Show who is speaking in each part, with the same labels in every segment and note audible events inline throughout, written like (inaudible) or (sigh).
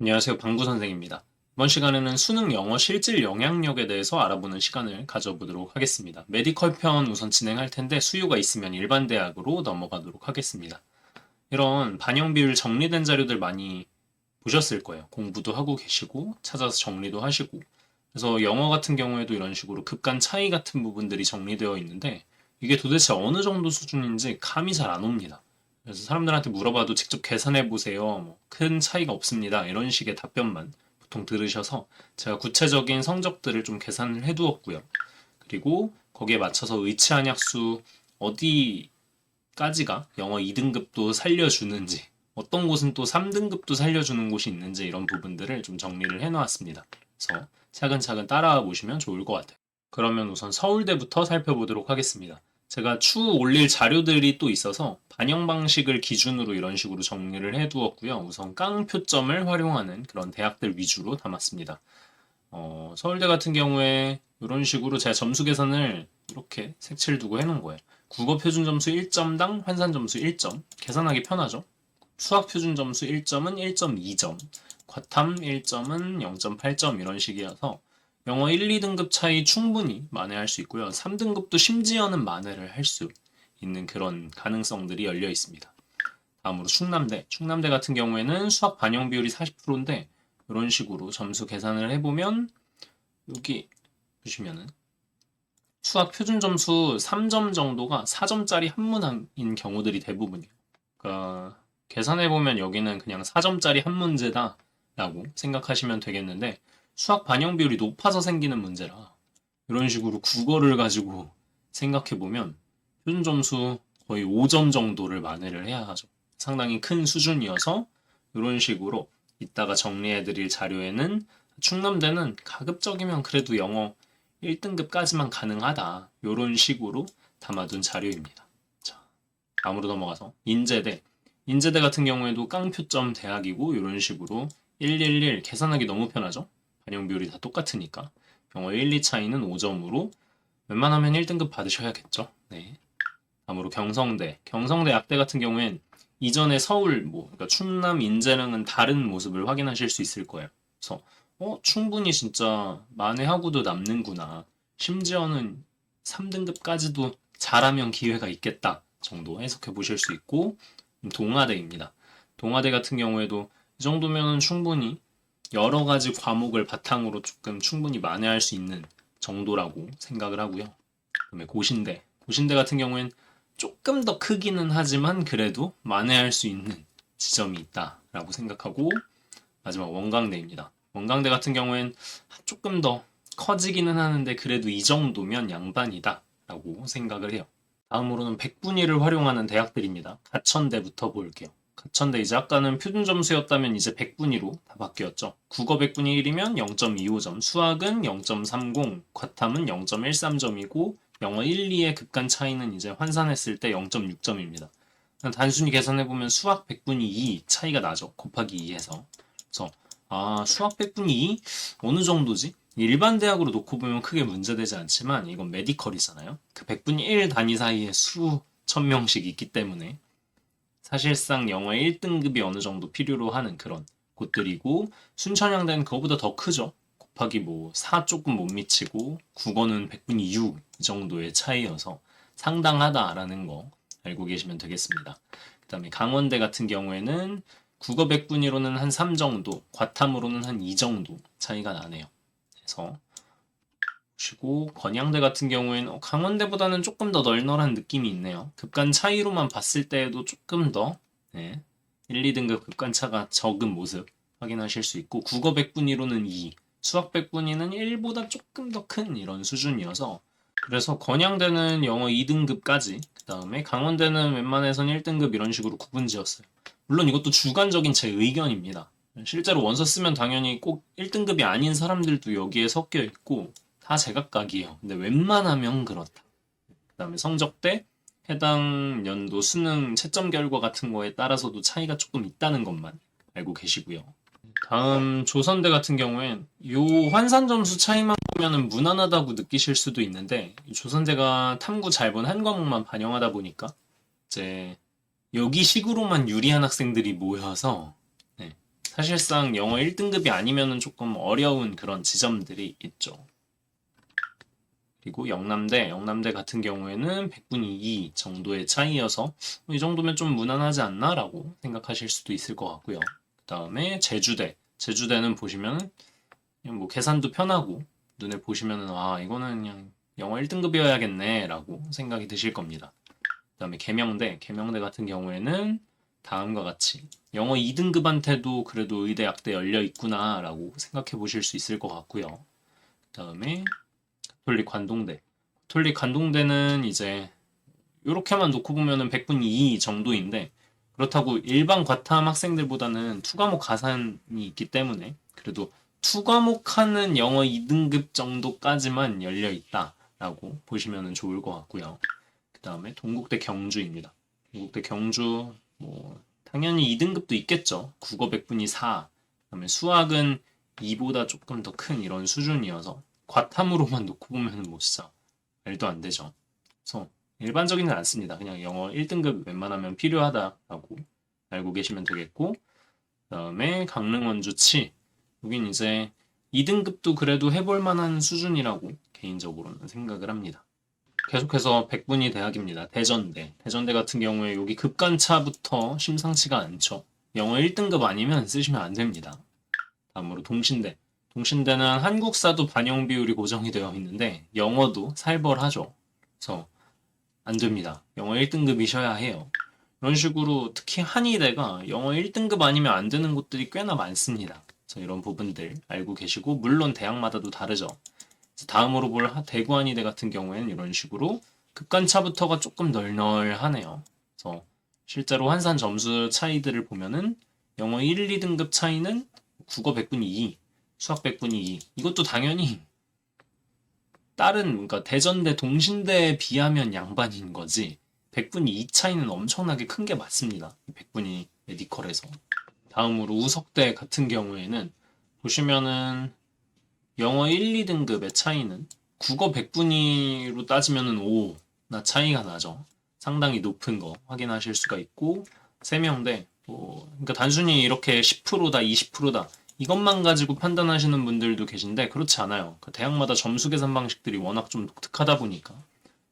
Speaker 1: 안녕하세요. 방구 선생입니다. 이번 시간에는 수능 영어 실질 영향력에 대해서 알아보는 시간을 가져보도록 하겠습니다. 메디컬 편 우선 진행할 텐데 수요가 있으면 일반 대학으로 넘어가도록 하겠습니다. 이런 반영 비율 정리된 자료들 많이 보셨을 거예요. 공부도 하고 계시고 찾아서 정리도 하시고 그래서 영어 같은 경우에도 이런 식으로 급간 차이 같은 부분들이 정리되어 있는데 이게 도대체 어느 정도 수준인지 감이 잘 안 옵니다. 그래서 사람들한테 물어봐도 직접 계산해 보세요. 뭐 큰 차이가 없습니다. 이런 식의 답변만 보통 들으셔서 제가 구체적인 성적들을 좀 계산을 해 두었고요. 그리고 거기에 맞춰서 의치 한 약수 어디까지가 영어 2등급도 살려주는지 어떤 곳은 또 3등급도 살려주는 곳이 있는지 이런 부분들을 좀 정리를 해 놓았습니다. 그래서 차근차근 따라와 보시면 좋을 것 같아요. 그러면 우선 서울대부터 살펴보도록 하겠습니다. 제가 추후 올릴 자료들이 또 있어서 반영 방식을 기준으로 이런 식으로 정리를 해 두었고요. 우선 깡표점을 활용하는 그런 대학들 위주로 담았습니다. 어, 서울대 같은 경우에 이런 식으로 제가 점수 계산을 이렇게 색칠 두고 해놓은 거예요. 국어 표준 점수 1점당 환산 점수 1점. 계산하기 편하죠. 수학 표준 점수 1점은 1.2점. 과탐 1점은 0.8점 이런 식이어서 영어 1, 2등급 차이 충분히 만회할 수 있고요. 3등급도 심지어는 만회를 할 수 있는 그런 가능성들이 열려 있습니다. 다음으로 충남대. 충남대 같은 경우에는 수학 반영 비율이 40%인데 이런 식으로 점수 계산을 해보면 여기 보시면은 수학 표준 점수 3점 정도가 4점짜리 한문인 경우들이 대부분이에요. 그러니까 계산해보면 여기는 그냥 4점짜리 한 문제다 라고 생각하시면 되겠는데 수학 반영 비율이 높아서 생기는 문제라 이런 식으로 국어를 가지고 생각해 보면 표준 점수 거의 5점 정도를 만회를 해야 하죠. 상당히 큰 수준이어서 이런 식으로 이따가 정리해 드릴 자료에는 충남대는 가급적이면 그래도 영어 1등급까지만 가능하다. 이런 식으로 담아둔 자료입니다. 자, 다음으로 넘어가서 인제대. 인제대 같은 경우에도 깡표점 대학이고 이런 식으로 111 계산하기 너무 편하죠? 반영 비율이 다 똑같으니까 영어 1, 2 차이는 5점으로 웬만하면 1등급 받으셔야겠죠. 네. 다음으로 경성대. 경성대 약대 같은 경우엔 이전에 서울 뭐 그러니까 충남 인제랑은 다른 모습을 확인하실 수 있을 거예요. 그래서 어 충분히 진짜 만회하고도 남는구나. 심지어는 3등급까지도 잘하면 기회가 있겠다 정도 해석해 보실 수 있고 동아대입니다. 동아대 같은 경우에도 이 정도면 충분히 여러 가지 과목을 바탕으로 조금 충분히 만회할 수 있는 정도라고 생각을 하고요. 그다음에 고신대. 고신대 같은 경우엔 조금 더 크기는 하지만 그래도 만회할 수 있는 지점이 있다라고 생각하고 마지막 원광대입니다. 원광대 같은 경우엔 조금 더 커지기는 하는데 그래도 이 정도면 양반이다라고 생각을 해요. 다음으로는 백분위를 활용하는 대학들입니다. 가천대부터 볼게요. 가천대 이제 아까는 표준 점수였다면 이제 100분위로 다 바뀌었죠. 국어 100분위 1이면 0.25점, 수학은 0.30, 과탐은 0.13점이고 영어 1, 2의 급간 차이는 이제 환산했을 때 0.6점입니다. 단순히 계산해보면 수학 100분위 2 차이가 나죠. 곱하기 2해서. 그래서 아 수학 100분위 2 어느 정도지? 일반 대학으로 놓고 보면 크게 문제되지 않지만 이건 메디컬이잖아요. 그 100분위 1 단위 사이에 수천 명씩 있기 때문에 사실상 영어 1등급이 어느 정도 필요로 하는 그런 곳들이고 순천향대는 그거보다 더 크죠. 곱하기 뭐 4 조금 못 미치고 국어는 100분위 6이 정도의 차이여서 상당하다라는 거 알고 계시면 되겠습니다. 그 다음에 강원대 같은 경우에는 국어 100분위로는 한 3 정도, 과탐으로는 한 2 정도 차이가 나네요. 그래서 보시고 건양대 같은 경우에는 어, 강원대보다는 조금 더 널널한 느낌이 있네요. 급간 차이로만 봤을 때에도 조금 더 네, 1, 2등급 급간 차가 적은 모습 확인하실 수 있고 국어 100분위로는 2, 수학 100분위는 1보다 조금 더 큰 이런 수준이어서 그래서 건양대는 영어 2등급까지 그 다음에 강원대는 웬만해선 1등급 이런 식으로 구분 지었어요. 물론 이것도 주관적인 제 의견입니다. 실제로 원서 쓰면 당연히 꼭 1등급이 아닌 사람들도 여기에 섞여 있고 다 제각각이에요. 근데 웬만하면 그렇다. 그 다음에 성적대 해당 연도 수능 채점 결과 같은 거에 따라서도 차이가 조금 있다는 것만 알고 계시고요. 다음 조선대 같은 경우엔 요 환산 점수 차이만 보면은 무난하다고 느끼실 수도 있는데 이 조선대가 탐구 잘 본 한 과목만 반영하다 보니까 이제 여기 식으로만 유리한 학생들이 모여서 네, 사실상 영어 1등급이 아니면은 조금 어려운 그런 지점들이 있죠. 그리고 영남대, 영남대 같은 경우에는 100분위 2 정도의 차이여서 뭐이 정도면 좀 무난하지 않나라고 생각하실 수도 있을 것 같고요. 그 다음에 제주대, 제주대는 보시면 뭐 계산도 편하고 눈에 보시면은 아 이거는 그냥 영어 1등급이어야겠네라고 생각이 드실 겁니다. 그 다음에 계명대, 계명대 같은 경우에는 다음과 같이 영어 2등급한테도 그래도 의대 약대 열려 있구나라고 생각해 보실 수 있을 것 같고요. 그 다음에 가톨릭 관동대. 가톨릭 관동대는 이제 이렇게만 놓고 보면은 100분위 2 정도인데 그렇다고 일반 과탐 학생들보다는 투과목 가산이 있기 때문에 그래도 투과목 하는 영어 2등급 정도까지만 열려 있다라고 보시면 좋을 것 같고요. 그 다음에 동국대 경주입니다. 동국대 경주 뭐 당연히 2등급도 있겠죠. 국어 100분위 4. 그다음에 수학은 2보다 조금 더 큰 이런 수준이어서 과탐으로만 놓고 보면은 뭐 진짜 말도 안 되죠. 그래서 일반적이는 않습니다. 그냥 영어 1등급 웬만하면 필요하다라고 알고 계시면 되겠고 그 다음에 강릉 원주치 여긴 이제 2등급도 그래도 해볼 만한 수준이라고 개인적으로는 생각을 합니다. 계속해서 백분위 대학입니다. 대전대. 대전대 같은 경우에 여기 급간차부터 심상치가 않죠. 영어 1등급 아니면 쓰시면 안 됩니다. 다음으로 동신대. 동신대는 한국사도 반영 비율이 고정이 되어 있는데 영어도 살벌하죠. 그래서 안 됩니다. 영어 1등급이셔야 해요. 이런 식으로 특히 한의대가 영어 1등급 아니면 안 되는 곳들이 꽤나 많습니다. 그래서 이런 부분들 알고 계시고 물론 대학마다도 다르죠. 다음으로 볼 하- 대구 한의대 같은 경우에는 이런 식으로 급간차부터가 조금 널널하네요. 그래서 실제로 환산 점수 차이들을 보면은 영어 1, 2등급 차이는 국어 100분위 2, 수학 100분위 2. 이것도 당연히 다른 그러니까 대전대 동신대에 비하면 양반인 거지. 100분위 2 차이는 엄청나게 큰 게 맞습니다. 100분위 메디컬에서. 다음으로 우석대 같은 경우에는 보시면은 영어 1, 2등급의 차이는 국어 100분위로 따지면은 5나 차이가 나죠. 상당히 높은 거 확인하실 수가 있고 세명대 뭐 그러니까 단순히 이렇게 10%다 20%다 이것만 가지고 판단하시는 분들도 계신데 그렇지 않아요. 그 대학마다 점수 계산 방식들이 워낙 좀 독특하다 보니까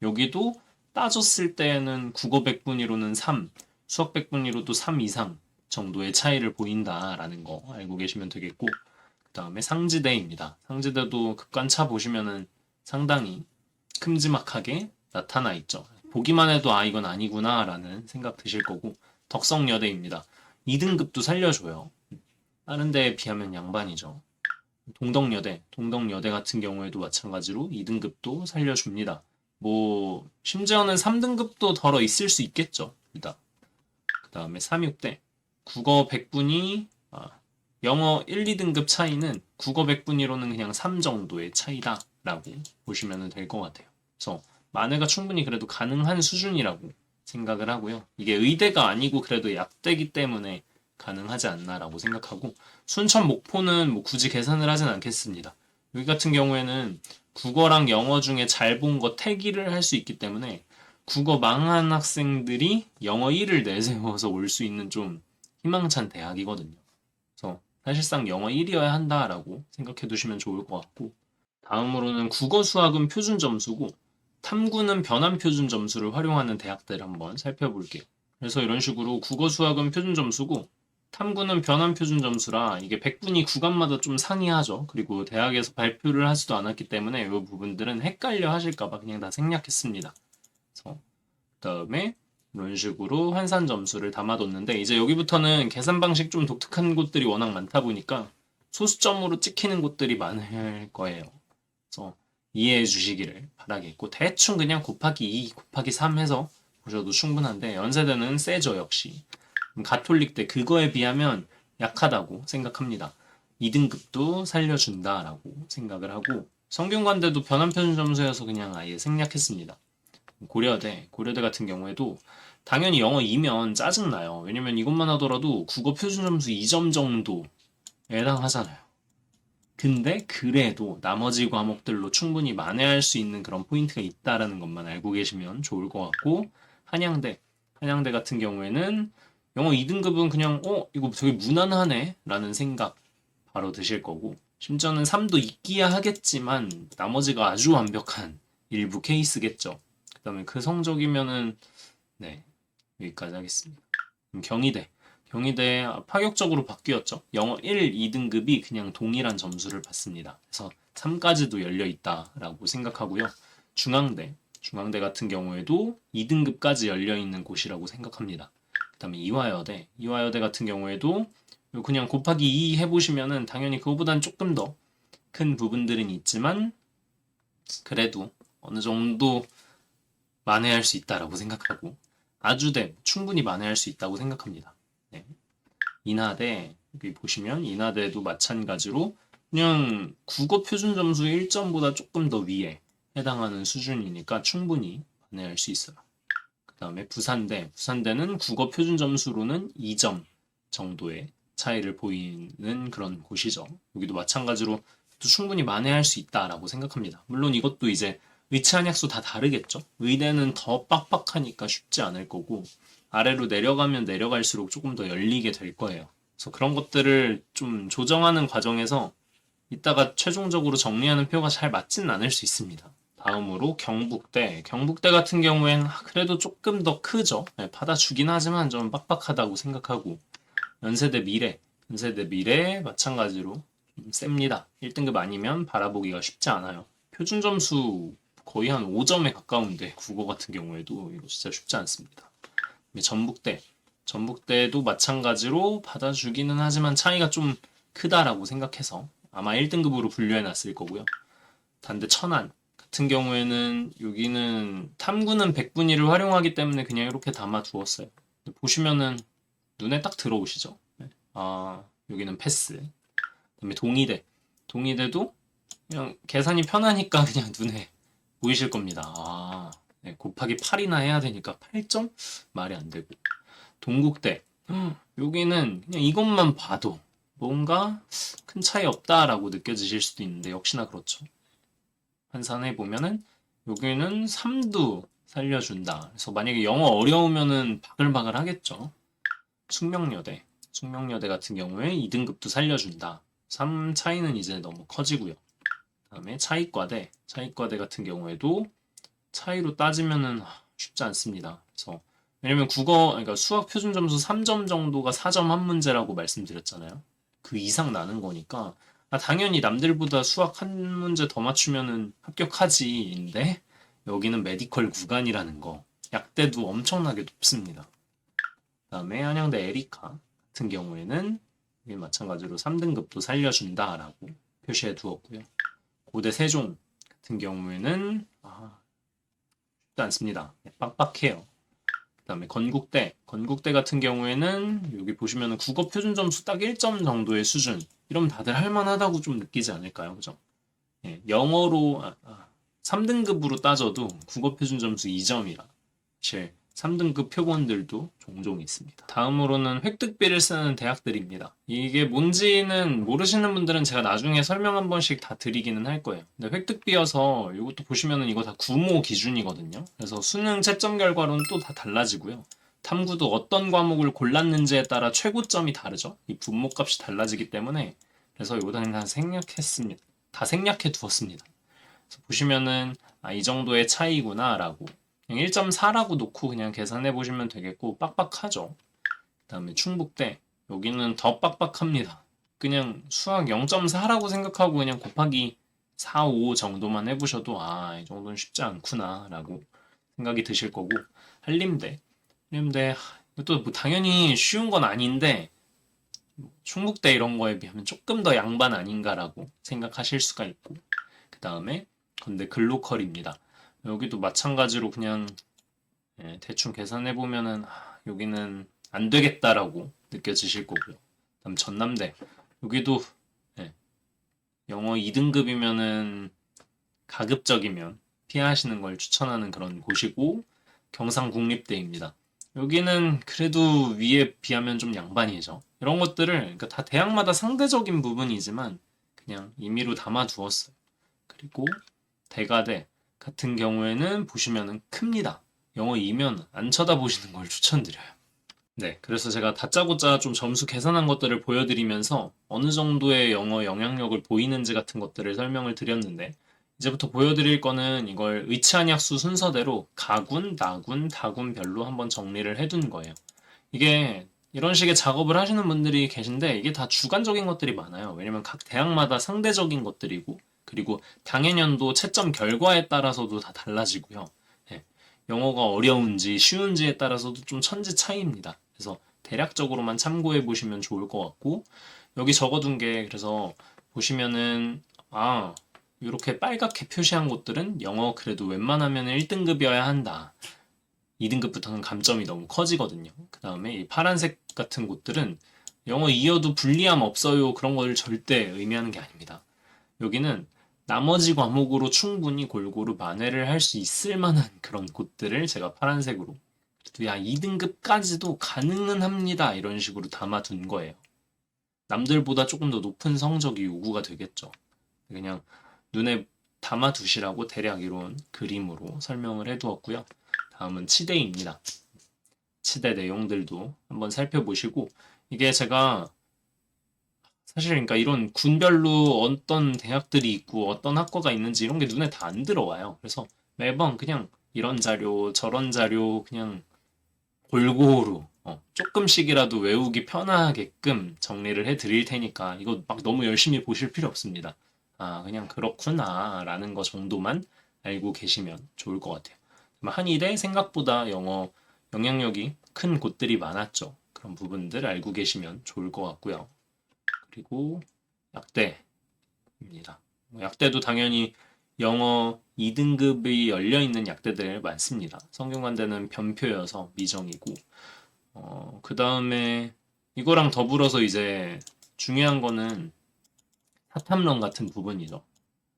Speaker 1: 여기도 따졌을 때에는 국어 100분위로는 3, 수학 100분위로도 3 이상 정도의 차이를 보인다라는 거 알고 계시면 되겠고 그 다음에 상지대입니다. 상지대도 급간차 보시면은 상당히 큼지막하게 나타나 있죠. 보기만 해도 아 이건 아니구나라는 생각 드실 거고 덕성여대입니다. 2등급도 살려줘요. 다른 데에 비하면 양반이죠. 동덕여대, 동덕여대 같은 경우에도 마찬가지로 2등급도 살려줍니다. 뭐 심지어는 3등급도 덜어 있을 수 있겠죠. 그 다음에 3육대 국어 100분이 아, 영어 1, 2등급 차이는 국어 100분위로는 그냥 3 정도의 차이다라고 보시면 될 것 같아요. 그래서 만회가 충분히 그래도 가능한 수준이라고 생각을 하고요. 이게 의대가 아니고 그래도 약대기 때문에 가능하지 않나라고 생각하고 순천 목포는 뭐 굳이 계산을 하진 않겠습니다. 여기 같은 경우에는 국어랑 영어 중에 잘 본 거 태기를 할 수 있기 때문에 국어 망한 학생들이 영어 1을 내세워서 올 수 있는 좀 희망찬 대학이거든요. 그래서 사실상 영어 1이어야 한다라고 생각해 두시면 좋을 것 같고 다음으로는 국어 수학은 표준 점수고 탐구는 변환 표준 점수를 활용하는 대학들 한번 살펴볼게요. 그래서 이런 식으로 국어 수학은 표준 점수고 탐구는 변환 표준 점수라 이게 100분이 구간마다 좀 상이하죠. 그리고 대학에서 발표를 하지도 않았기 때문에 이 부분들은 헷갈려 하실까봐 그냥 다 생략했습니다. 그래서 그다음에 이런 식으로 환산 점수를 담아뒀는데 이제 여기부터는 계산 방식 좀 독특한 곳들이 워낙 많다 보니까 소수점으로 찍히는 곳들이 많을 거예요. 그래서 이해해 주시기를 바라겠고 대충 그냥 곱하기 2, 곱하기 3 해서 보셔도 충분한데 연세대는 세죠 역시 가톨릭대 그거에 비하면 약하다고 생각합니다. 2등급도 살려준다라고 생각을 하고 성균관대도 변환표준 점수여서 그냥 아예 생략했습니다. 고려대, 고려대 같은 경우에도 당연히 영어 2면 짜증나요. 왜냐면 이것만 하더라도 국어 표준 점수 2점 정도에 해당하잖아요. 근데 그래도 나머지 과목들로 충분히 만회할 수 있는 그런 포인트가 있다라는 것만 알고 계시면 좋을 것 같고 한양대, 한양대 같은 경우에는 영어 2등급은 그냥 어 이거 되게 무난하네 라는 생각 바로 드실 거고 심지어는 3도 있기야 하겠지만 나머지가 아주 완벽한 일부 케이스겠죠. 그 다음에 그 성적이면은 네 여기까지 하겠습니다. 경희대 경희대 파격적으로 바뀌었죠. 영어 1, 2등급이 그냥 동일한 점수를 받습니다. 그래서 3까지도 열려 있다라고 생각하고요. 중앙대 중앙대 같은 경우에도 2등급까지 열려 있는 곳이라고 생각합니다. 그다음에 이화여대 이화여대 같은 경우에도 그냥 곱하기 2 해보시면은 당연히 그거보단 조금 더 큰 부분들은 있지만 그래도 어느 정도 만회할 수 있다라고 생각하고 아주대 충분히 만회할 수 있다고 생각합니다. 네. 인하대 여기 보시면 인하대도 마찬가지로 그냥 국어 표준 점수 1점보다 조금 더 위에 해당하는 수준이니까 충분히 만회할 수 있어요. 그 다음에 부산대 부산대는 국어 표준 점수로는 2점 정도의 차이를 보이는 그런 곳이죠. 여기도 마찬가지로 또 충분히 만회할 수 있다라고 생각합니다. 물론 이것도 이제 의치 한약수 다 다르겠죠. 의대는 더 빡빡하니까 쉽지 않을 거고 아래로 내려가면 내려갈수록 조금 더 열리게 될 거예요. 그래서 그런 것들을 좀 조정하는 과정에서 이따가 최종적으로 정리하는 표가 잘 맞지는 않을 수 있습니다. 다음으로 경북대. 경북대 같은 경우에는 그래도 조금 더 크죠. 네, 받아주긴 하지만 좀 빡빡하다고 생각하고 연세대 미래, 연세대 미래 마찬가지로 좀 셉니다. 1등급 아니면 바라보기가 쉽지 않아요. 표준 점수 거의 한 5점에 가까운데 국어 같은 경우에도 이거 진짜 쉽지 않습니다. 그다음에 전북대, 전북대도 마찬가지로 받아주기는 하지만 차이가 좀 크다라고 생각해서 아마 1등급으로 분류해 놨을 거고요. 단대 천안 같은 경우에는 여기는 탐구는 100분위를 활용하기 때문에 그냥 이렇게 담아 두었어요. 보시면은 눈에 딱 들어오시죠? 네. 아, 여기는 패스. 그다음에 동의대. 동의대도 그냥 계산이 편하니까 (laughs) 그냥 눈에 보이실 겁니다. 아, 네, 곱하기 8이나 해야 되니까 8점? 말이 안 되고. 동국대. 여기는 그냥 이것만 봐도 뭔가 큰 차이 없다라고 느껴지실 수도 있는데 역시나 그렇죠. 환산해 보면은 여기는 3도 살려준다. 그래서 만약에 영어 어려우면은 바글바글 하겠죠. 숙명여대. 숙명여대 같은 경우에 2등급도 살려준다. 3 차이는 이제 너무 커지고요. 그다음에 차이과대. 차이과대 같은 경우에도 차이로 따지면은 쉽지 않습니다. 그래서 왜냐면 국어, 그러니까 수학 표준 점수 3점 정도가 4점 한 문제라고 말씀드렸잖아요. 그 이상 나는 거니까 아, 당연히 남들보다 수학 한 문제 더 맞추면은 합격하지인데 여기는 메디컬 구간이라는 거 약대도 엄청나게 높습니다. 그다음에 한양대 에리카 같은 경우에는 마찬가지로 3등급도 살려준다라고 표시해 두었고요. 고대 세종 같은 경우에는 아, 쉽지 않습니다. 네, 빡빡해요. 그 다음에 건국대, 건국대 같은 경우에는 여기 보시면은 국어 표준 점수 딱 1점 정도의 수준. 이러면 다들 할만하다고 좀 느끼지 않을까요, 그죠? 예, 영어로 아, 아, 3등급으로 따져도 국어 표준 점수 2점이라 사실 3등급 표본들도 종종 있습니다. 다음으로는 획득비를 쓰는 대학들입니다. 이게 뭔지는 모르시는 분들은 제가 나중에 설명 한 번씩 다 드리기는 할 거예요. 근데 획득비여서 이것도 보시면은 이거 다 구모 기준이거든요. 그래서 수능 채점 결과로는 또 다 달라지고요. 탐구도 어떤 과목을 골랐는지에 따라 최고점이 다르죠. 이 분모값이 달라지기 때문에 그래서 이거는 다 생략했습니다. 다 생략해 두었습니다. 보시면은 아, 이 정도의 차이구나라고 1.4라고 놓고 그냥 계산해 보시면 되겠고 빡빡하죠. 그 다음에 충북대 여기는 더 빡빡합니다. 그냥 수학 0.4라고 생각하고 그냥 곱하기 4, 5 정도만 해보셔도 아 이 정도는 쉽지 않구나 라고 생각이 드실 거고 한림대 한림대 이것도 뭐 당연히 쉬운 건 아닌데 충북대 이런 거에 비하면 조금 더 양반 아닌가라고 생각하실 수가 있고 그 다음에 근데 글로컬입니다. 여기도 마찬가지로 그냥 예, 대충 계산해 보면은 아, 여기는 안 되겠다라고 느껴지실 거고요. 그다음 전남대 여기도 예, 영어 2등급이면은 가급적이면 피하시는 걸 추천하는 그런 곳이고 경상국립대입니다. 여기는 그래도 위에 비하면 좀 양반이죠. 이런 것들을 그러니까 다 대학마다 상대적인 부분이지만 그냥 임의로 담아 두었어요. 그리고 대가대 같은 경우에는 보시면은 큽니다. 영어 2면 안 쳐다보시는 걸 추천드려요. 네, 그래서 제가 다짜고짜 좀 점수 계산한 것들을 보여드리면서 어느 정도의 영어 영향력을 보이는지 같은 것들을 설명을 드렸는데 이제부터 보여드릴 거는 이걸 의치한약수 순서대로 가군, 나군, 다군별로 한번 정리를 해둔 거예요. 이게 이런 식의 작업을 하시는 분들이 계신데 이게 다 주관적인 것들이 많아요. 왜냐면 각 대학마다 상대적인 것들이고 그리고 당해년도 채점 결과에 따라서도 다 달라지고요. 네, 영어가 어려운지 쉬운지에 따라서도 좀 천지 차이입니다. 그래서 대략적으로만 참고해 보시면 좋을 것 같고 여기 적어둔 게 그래서 보시면은 아 이렇게 빨갛게 표시한 곳들은 영어 그래도 웬만하면 1등급이어야 한다. 2등급부터는 감점이 너무 커지거든요. 그 다음에 이 파란색 같은 곳들은 영어 이어도 불리함 없어요. 그런 걸 절대 의미하는 게 아닙니다. 여기는 나머지 과목으로 충분히 골고루 만회를 할 수 있을 만한 그런 곳들을 제가 파란색으로 야 2등급까지도 가능은 합니다. 이런 식으로 담아둔 거예요. 남들보다 조금 더 높은 성적이 요구가 되겠죠. 그냥 눈에 담아두시라고 대략 이런 그림으로 설명을 해두었고요. 다음은 치대입니다. 치대 내용들도 한번 살펴보시고 이게 제가 사실 그러니까 이런 군별로 어떤 대학들이 있고 어떤 학과가 있는지 이런 게 눈에 다 안 들어와요. 그래서 매번 그냥 이런 자료 저런 자료 그냥 골고루 어, 조금씩이라도 외우기 편하게끔 정리를 해 드릴 테니까 이거 막 너무 열심히 보실 필요 없습니다. 아 그냥 그렇구나 라는 거 정도만 알고 계시면 좋을 것 같아요. 한일에 생각보다 영어 영향력이 큰 곳들이 많았죠. 그런 부분들 알고 계시면 좋을 것 같고요. 그리고 약대입니다. 뭐 약대도 당연히 영어 2등급이 열려 있는 약대들 많습니다. 성균관대는 변표여서 미정이고, 어, 그 다음에 이거랑 더불어서 이제 중요한 거는 사탐론 같은 부분이죠.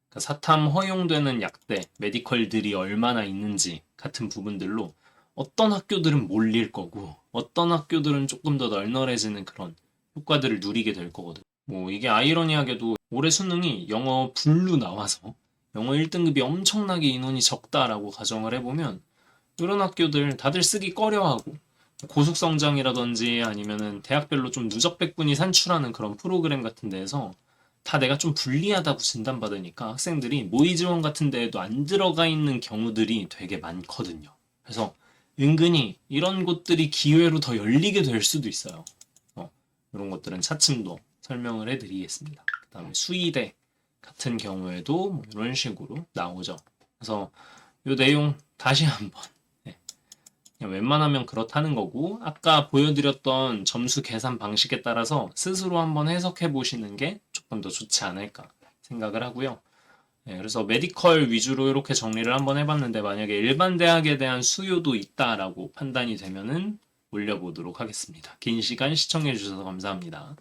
Speaker 1: 그러니까 사탐 허용되는 약대, 메디컬들이 얼마나 있는지 같은 부분들로 어떤 학교들은 몰릴 거고 어떤 학교들은 조금 더 널널해지는 그런 효과들을 누리게 될 거거든. 뭐 이게 아이러니하게도 올해 수능이 영어 불로 나와서 영어 1등급이 엄청나게 인원이 적다라고 가정을 해보면 이런 학교들 다들 쓰기 꺼려하고 고속성장이라든지 아니면은 대학별로 좀 누적백분이 산출하는 그런 프로그램 같은 데에서 다 내가 좀 불리하다고 진단받으니까 학생들이 모의 지원 같은 데에도 안 들어가 있는 경우들이 되게 많거든요. 그래서 은근히 이런 곳들이 기회로 더 열리게 될 수도 있어요. 어, 이런 것들은 차츰도 설명을 해드리겠습니다. 그 다음에 수의대 같은 경우에도 뭐 이런 식으로 나오죠. 그래서 이 내용 다시 한번 네. 그냥 웬만하면 그렇다는 거고 아까 보여드렸던 점수 계산 방식에 따라서 스스로 한번 해석해 보시는 게 조금 더 좋지 않을까 생각을 하고요. 네, 그래서 메디컬 위주로 이렇게 정리를 한번 해봤는데 만약에 일반 대학에 대한 수요도 있다라고 판단이 되면은 올려보도록 하겠습니다. 긴 시간 시청해 주셔서 감사합니다.